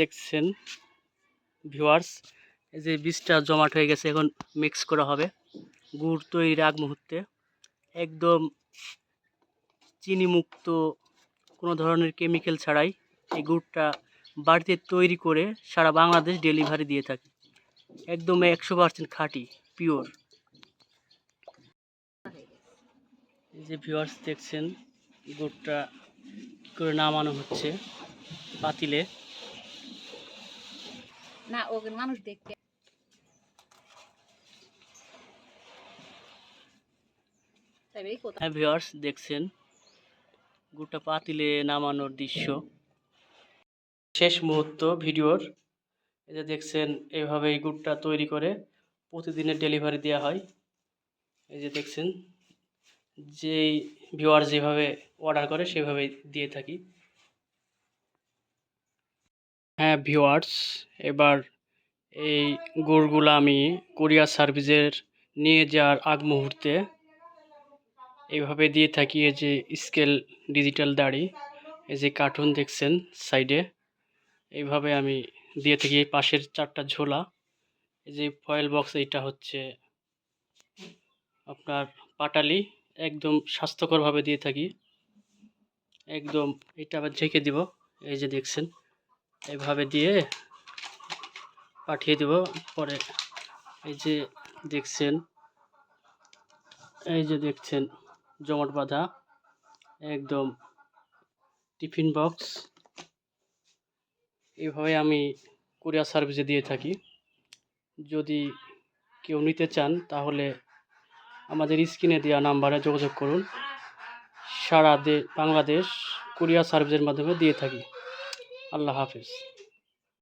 দেখছেন ভিউয়ার্স এই যে বীজটা জমাট হয়ে গেছে, এখন মিক্স করা হবে। গুড় তৈরির আগ মুহূর্তে। একদম চিনি মুক্ত কোনো ধরনের কেমিক্যাল ছাড়াই এই গুড়টা বাড়িতে তৈরি করে সারা বাংলাদেশ ডেলিভারি দিয়ে থাকি। একদম একশো পার্সেন্ট খাঁটি পিওর যে ভিউয়ার্স দেখছেন, গুড়টা কী করে নামানো হচ্ছে পাতিলে। না ওখানে মানুষ দেখতে। হ্যাঁ দেখছেন? গুড়টা পাতিলে নামানোর দৃশ্য। শেষ মুহূর্ত ভিডিওর। এই যে দেখছেন এইভাবে এই গুড়টা তৈরি করে প্রতিদিনের ডেলিভারি দেওয়া হয়। এই যে দেখছেন, যেই ভিউয়ার যেভাবে অর্ডার করে, সেভাবেই দিয়ে থাকি। হ্যাঁ ভিউয়ার্স, এবার এই গুড়গুলো আমি কুরিয়ার সার্ভিসের নিয়ে যাওয়ার আগ মুহূর্তে এইভাবে দিয়ে থাকি, এই যে স্কেল ডিজিটাল দাড়ি, এই যে কার্টুন দেখছেন সাইডে, এইভাবে আমি দিয়ে থাকি। এই পাশের চারটা ঝোলা, এই যে ফয়েল বক্স, এইটা হচ্ছে আপনার পাটালি, একদম স্বাস্থ্যকরভাবে দিয়ে থাকি। একদম, এটা আবার ঝেঁকে দিব, এই যে দেখছেন। এইভাবে দিয়ে পাঠিয়ে দেব। পরে এই যে দেখছেন, এই যে দেখছেন, জমাট বাঁধা, একদম টিফিন বক্স। এভাবে আমি কুরিয়ার সার্ভিসে দিয়ে থাকি। যদি কেউ নিতে চান, তাহলে আমাদের স্ক্রিনে দেওয়া নাম্বারে যোগাযোগ করুন। সারা বাংলাদেশ কুরিয়ার সার্ভিসের মাধ্যমে দিয়ে থাকি। আল্লাহ হাফেজ।